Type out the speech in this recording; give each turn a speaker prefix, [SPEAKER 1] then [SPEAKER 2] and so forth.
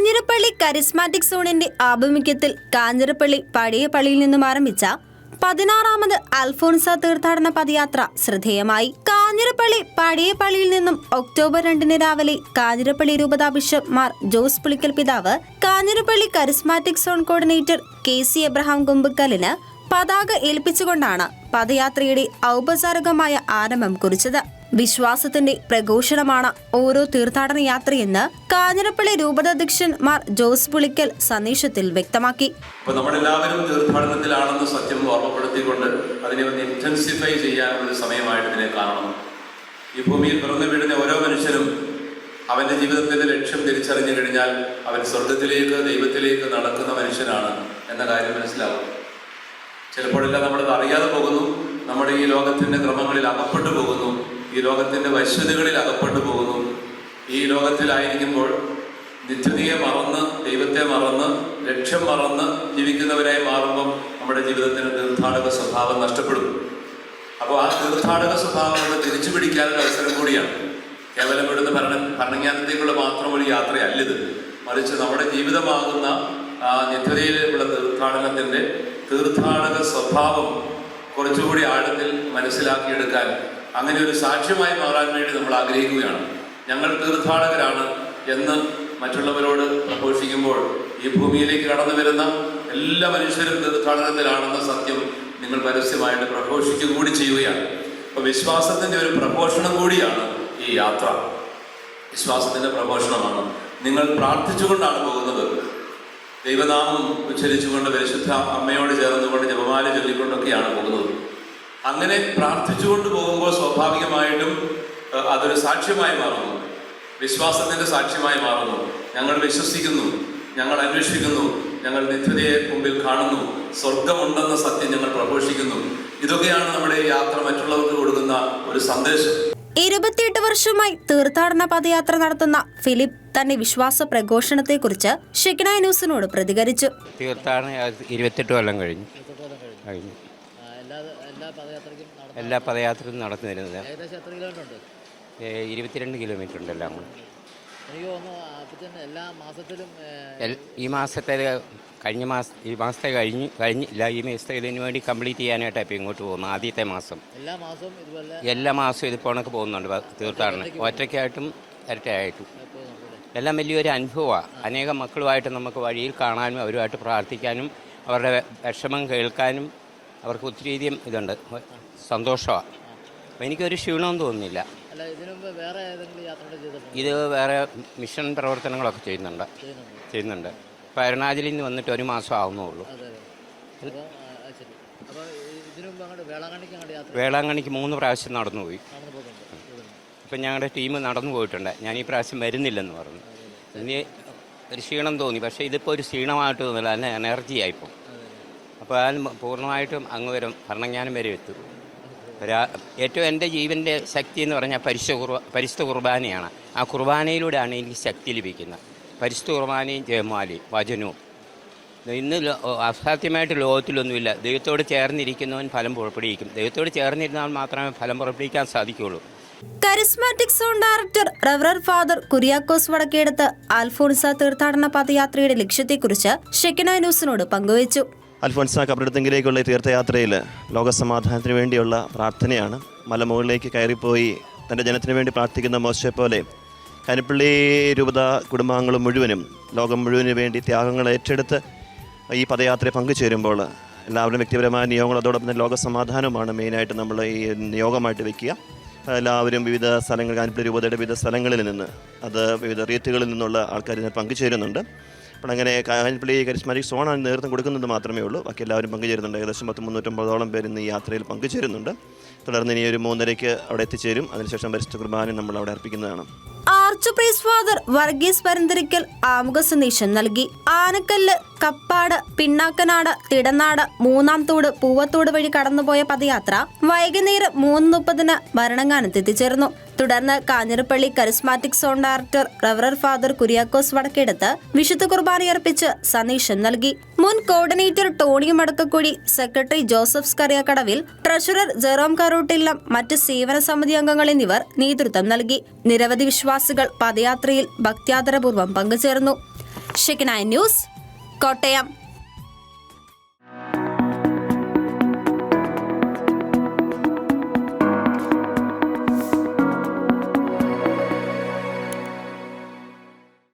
[SPEAKER 1] Kanjirappally charismatic സോണിന്റെ ആഭിമുഖ്യത്തിൽ കാഞ്ഞിരപ്പള്ളി പഴയ പള്ളിയിൽ നിന്നും ആരംഭിച്ച പതിനാറാമത് അൽഫോൺസ തീർത്ഥാടന പദയാത്ര ശ്രദ്ധേയമായി. കാഞ്ഞിരപ്പള്ളി പഴയ പള്ളിയിൽ നിന്നും ഒക്ടോബർ രണ്ടിന് രാവിലെ കാഞ്ഞിരപ്പള്ളി രൂപതാ ബിഷപ്പ് മാർ ജോസ് പുളിക്കൽ പിതാവ് Kanjirappally charismatic zone coordinator K C Abraham കുമ്പക്കലിന് പതാക ഏൽപ്പിച്ചുകൊണ്ടാണ് പദയാത്രയുടെ ഔപചാരികമായ ആരംഭം കുറിച്ചത്. വിശ്വാസത്തിന്റെ പ്രഘോഷണമാണ് ഓരോ തീർത്ഥാടന യാത്രയെന്ന് കാഞ്ഞിരപ്പള്ളി രൂപതാധ്യക്ഷൻ മാർ ജോസ് പുളിക്കൽ സന്ദേശത്തിൽ വ്യക്തമാക്കി.
[SPEAKER 2] നമ്മളെല്ലാവരും തീർത്ഥാടനത്തിലാണെന്ന് സത്യം ഓർമ്മപ്പെടുത്തിക്കൊണ്ട് അതിനെ ഒന്ന് ഇന്റൻസിഫൈ ചെയ്യാനുള്ള സമയമായിട്ട് ഇതിനെ കാണണം. ഈ ഭൂമിയിൽ പിറന്നു വീഴുന്ന ഓരോ മനുഷ്യനും അവന്റെ ജീവിതത്തിന്റെ ലക്ഷ്യം തിരിച്ചറിഞ്ഞു കഴിഞ്ഞാൽ അവൻ സ്വർഗത്തിലേക്ക് ദൈവത്തിലേക്ക് നടക്കുന്ന മനുഷ്യനാണ് എന്ന കാര്യം മനസ്സിലാവും. ചിലപ്പോഴെല്ലാം നമ്മളത് അറിയാതെ പോകുന്നു. നമ്മുടെ ഈ ലോകത്തിന്റെ ക്രമങ്ങളിൽ അകപ്പെട്ടു പോകുന്നു. ഈ ലോകത്തിന്റെ വശ്യതകളിൽ അകപ്പെട്ടു പോകുന്നു. ഈ ലോകത്തിലായിരിക്കുമ്പോൾ നിത്യതയെ മറന്ന് ദൈവത്തെ മറന്ന് ലക്ഷ്യം മറന്ന് ജീവിക്കുന്നവരായി മാറുമ്പം നമ്മുടെ ജീവിതത്തിന് തീർത്ഥാടക സ്വഭാവം നഷ്ടപ്പെടും. അപ്പോൾ ആ തീർത്ഥാടക സ്വഭാവം നമ്മൾ തിരിച്ചു പിടിക്കാനൊരു അവസരം കൂടിയാണ്. കേവലം ഇവിടുന്ന് ഭരണ ഭരണജ്ഞാനത്തേക്കുള്ള മാത്രം ഒരു യാത്രയല്ലിത്. മറിച്ച് നമ്മുടെ ജീവിതമാകുന്ന ആ നിത്യതയിലുള്ള തീർത്ഥാടനത്തിന്റെ തീർത്ഥാടക സ്വഭാവം കുറച്ചുകൂടി ആഴത്തിൽ മനസ്സിലാക്കിയെടുക്കാൻ അങ്ങനെ ഒരു സാക്ഷ്യമായി മാറാൻ വേണ്ടി നമ്മൾ ആഗ്രഹിക്കുകയാണ്. ഞങ്ങൾ തീർത്ഥാടകരാണ് എന്ന് മറ്റുള്ളവരോട് പ്രഘോഷിക്കുമ്പോൾ ഈ ഭൂമിയിലേക്ക് കടന്നു വരുന്ന എല്ലാ മനുഷ്യരും തീർത്ഥാടനത്തിലാണെന്ന സത്യം നിങ്ങൾ പരസ്യമായിട്ട് പ്രഘോഷിക്കുക കൂടി ചെയ്യുകയാണ്. അപ്പൊ വിശ്വാസത്തിന്റെ ഒരു പ്രഘോഷണം കൂടിയാണ് ഈ യാത്ര. വിശ്വാസത്തിന്റെ പ്രഘോഷണമാണ്. നിങ്ങൾ പ്രാർത്ഥിച്ചുകൊണ്ടാണ് പോകുന്നത്. ദൈവനാമം ഉച്ചരിച്ചുകൊണ്ട് പരിശുദ്ധ അമ്മയോട് ചേർന്നുകൊണ്ട് ജപമാല ചൊല്ലിക്കൊണ്ടൊക്കെയാണ് പോകുന്നത്. അങ്ങനെ പ്രാർത്ഥിച്ചുകൊണ്ട് പോകുമ്പോൾ സ്വാഭാവികമായിട്ടും അതൊരു സാക്ഷ്യമായി മാറുന്നു. വിശ്വാസത്തിന്റെ സാക്ഷ്യമായി മാറുന്നു. ഞങ്ങൾ വിശ്വസിക്കുന്നു. ഞങ്ങൾ അന്വേഷിക്കുന്നു. ഞങ്ങൾ നിത്യതയെ മുമ്പിൽ കാണുന്നു. സ്വർഗമുണ്ടെന്ന സത്യം ഞങ്ങൾ പ്രഘോഷിക്കുന്നു. ഇതൊക്കെയാണ് നമ്മുടെ യാത്ര മറ്റുള്ളവർക്ക് കൊടുക്കുന്ന ഒരു സന്ദേശം.
[SPEAKER 1] ഇരുപത്തിയെട്ട് വർഷമായി തീർത്ഥാടന പദയാത്ര നടത്തുന്ന ഫിലിപ്പ് തന്റെ വിശ്വാസ പ്രഘോഷണത്തെക്കുറിച്ച് ഷെക്കിന ന്യൂസിനോട് പ്രതികരിച്ചു.
[SPEAKER 3] തീർത്ഥാടന ഇരുപത്തെട്ട് കൊല്ലം കഴിഞ്ഞു. കഴിഞ്ഞു.
[SPEAKER 4] എല്ലാ
[SPEAKER 3] പദയാത്രയും നടന്നു വരുന്നത്
[SPEAKER 4] ഏകദേശം എത്ര കിലോമീറ്റർ ഉണ്ട്
[SPEAKER 3] ഇരുപത്തിരണ്ട് കിലോമീറ്റർ ഉണ്ട് എല്ലാം കൂടി
[SPEAKER 4] എനിക്ക് തോന്നുന്നു എല്ലാ മാസത്തിലും
[SPEAKER 3] ഈ മാസത്തെ കഴിഞ്ഞ മാസം ഈ മാസത്തെ കഴിഞ്ഞ് കഴിഞ്ഞില്ല ഈ മാസത്തെ ഇതിന് വേണ്ടി കംപ്ലീറ്റ് ചെയ്യാനായിട്ടാണ് ഇപ്പോൾ ഇങ്ങോട്ട് പോകുന്നത് ആദ്യത്തെ മാസം.
[SPEAKER 4] എല്ലാ മാസവും ഇതുപോലെ
[SPEAKER 3] എല്ലാ മാസവും ഇത് പോണക്ക് പോകുന്നുണ്ട് തീർത്ഥാടനം. ഒറ്റയ്ക്കായിട്ടും ഇരട്ടയായിട്ടും എല്ലാം വലിയൊരു അനുഭവമാണ് അനേകം മക്കളുമായിട്ട് നമുക്ക് വഴിയിൽ കാണാനും അവരുമായിട്ട് പ്രാർത്ഥിക്കാനും അവരുടെ വിഷമം കേൾക്കാനും അവർക്ക് ഒത്തിരിയധികം ഇതുണ്ട്. സന്തോഷമാണ് അപ്പോൾ എനിക്കൊരു ക്ഷീണവും തോന്നുന്നില്ല.
[SPEAKER 4] അല്ല വേറെ ഏതെങ്കിലും യാത്രകൾ ചെയ്തിട്ടുണ്ടോ?
[SPEAKER 3] ഇത് വേറെ മിഷൻ പ്രവർത്തനങ്ങളൊക്കെ ചെയ്യുന്നുണ്ട്.
[SPEAKER 4] ചെയ്യുന്നുണ്ട്.
[SPEAKER 3] ചെയ്യുന്നുണ്ട്. ഇപ്പോൾ അരുണാചലിൽ നിന്ന് വന്നിട്ട് ഒരു മാസം ആവുന്നുള്ളൂ.
[SPEAKER 4] അതെ അതെ. അപ്പോൾ ശരി. അങ്ങോട്ട് വേളാങ്കണ്ണിക്ക് അങ്ങോട്ട് യാത്ര
[SPEAKER 3] വേളാങ്കണ്ണിക്ക് മൂന്ന് പ്രാവശ്യം നടന്നുപോയി.
[SPEAKER 4] നടന്നു പോകുന്നുണ്ട്. പോകുന്നുണ്ട്.
[SPEAKER 3] ഇപ്പം ഞങ്ങളുടെ ടീം നടന്നു പോയിട്ടുണ്ട്. ഞാൻ ഈ പ്രാവശ്യം വരുന്നില്ലെന്ന് പറഞ്ഞു. ഇനി ഒരു ക്ഷീണം തോന്നി. പക്ഷേ ഇതിപ്പോൾ ഒരു ക്ഷീണമായിട്ട് തോന്നില്ല. അതിന് എനർജിയായിപ്പോൾ ഞാൻ പൂർണമായിട്ടും അങ്ങ് വരും ഭരണജ്ഞാനം വരെ എത്തും. ഒരാ ഏറ്റവും എന്റെ ജീവന്റെ ശക്തി എന്ന് പറഞ്ഞാൽ പരിശു കുർബ പരിശുദ്ധ കുർബാനയാണ്. ആ കുർബാനയിലൂടെയാണ് എനിക്ക് ശക്തി ലഭിക്കുന്നത്. പരിശുദ്ധ കുർബാനയും ജയമാലയും വചനവും. ഇന്ന് അസാധ്യമായിട്ട് ലോകത്തിലൊന്നുമില്ല. ദൈവത്തോട് ചേർന്നിരിക്കുന്നവൻ ഫലം പുറപ്പെടുവിക്കും. ദൈവത്തോട് ചേർന്നിരുന്നാൽ മാത്രമേ ഫലം പുറപ്പെടുവിക്കാൻ സാധിക്കുകയുള്ളൂ.
[SPEAKER 1] കരിസ്മാറ്റിക് സോൺ ഡയറക്ടർ റവറർ ഫാദർ കുര്യാക്കോസ് വടക്കേടത്ത് അൽഫോൺസ തീർത്ഥാടന പദയാത്രയുടെ ലക്ഷ്യത്തെക്കുറിച്ച് ഷെക്കിന ന്യൂസിനോട് പങ്കുവച്ചു.
[SPEAKER 5] അൽഫോൻസ കബറിടത്തെങ്കിലേക്കുള്ള തീർത്ഥയാത്രയിൽ ലോകസമാധാനത്തിന് വേണ്ടിയുള്ള പ്രാർത്ഥനയാണ്. മലമുകളിലേക്ക് കയറിപ്പോയി തന്റെ ജനത്തിന് വേണ്ടി പ്രാർത്ഥിക്കുന്ന മോശയെ പോലെ കനിപ്പള്ളി രൂപത കുടുംബാംഗങ്ങളും മുഴുവനും ലോകം മുഴുവൻ വേണ്ടി ത്യാഗങ്ങൾ ഏറ്റെടുത്ത് ഈ പദയാത്രയിൽ പങ്കുചേരുമ്പോൾ എല്ലാവരും വ്യക്തിപരമായ നിയോഗങ്ങൾ അതോടൊപ്പം തന്നെ ലോകസമാധാനവുമാണ് മെയിനായിട്ട് നമ്മൾ ഈ നിയോഗമായിട്ട് വെക്കുക. എല്ലാവരും വിവിധ സ്ഥലങ്ങൾ കാനിപ്പള്ളി രൂപതയുടെ വിവിധ സ്ഥലങ്ങളിൽ നിന്ന് അത് വിവിധ റീത്തുകളിൽ നിന്നുള്ള ആൾക്കാർ ഇതിനെ പങ്കുചേരുന്നുണ്ട്. അപ്പോൾ അങ്ങനെ കാഞ്ഞിപ്പള്ളി കരിസ്മാറ്റിക് സോണാണ് നേതൃത്വം കൊടുക്കുന്നത് മാത്രമേ ഉള്ളൂ. ബാക്കി എല്ലാവരും പങ്കുചേരുന്നുണ്ട്. ഏകദേശം പത്ത് മുന്നൂറ്റമ്പതോളം പേര് ഇന്ന് ഈ യാത്രയിൽ പങ്കുചേരുന്നുണ്ട്. തുടർന്ന് ഇനി ഒരു മൂന്നരയ്ക്ക് അവിടെ എത്തിച്ചേരും. അതിനുശേഷം പരിശുദ്ധ കുർബാന നമ്മൾ അവിടെ അർപ്പിക്കുന്നതാണ്.
[SPEAKER 1] ആർച്ച് പ്രീസ് ഫാദർ വർഗീസ് പരന്തരിക്കൽ ആമുഖ സന്ദേശം നൽകി. ആനക്കല്ല് കപ്പാട് പിണ്ണാക്കനാട് തിടനാട് മൂന്നാം തോട് പൂവത്തോട് വഴി കടന്നുപോയ പദയാത്ര വൈകുന്നേരം മൂന്ന് മുപ്പതിന് ഭരണങ്ങാനത്ത് എത്തിച്ചേർന്നു. തുടർന്ന് കാഞ്ഞിരപ്പള്ളി കരിസ്മാറ്റിക് സോൺ ഡയറക്ടർ റവറർ ഫാദർ കുര്യാക്കോസ് വടക്കെടുത്ത് വിശുദ്ധ കുർബാനയർപ്പിച്ച് സന്ദേശം നൽകി. മുൻ coordinator Tony Madakkakudy secretary Joseph Skariakadavil treasurer Jerome Karoottillam മറ്റ് സേവന സമിതി അംഗങ്ങൾ എന്നിവർ നേതൃത്വം നൽകി. നിരവധി വിശ്വാസികൾ പദയാത്രയിൽ ഭക്ത്യാദരപൂർവം പങ്കുചേർന്നു. ന്യൂസ് കോട്ടയം.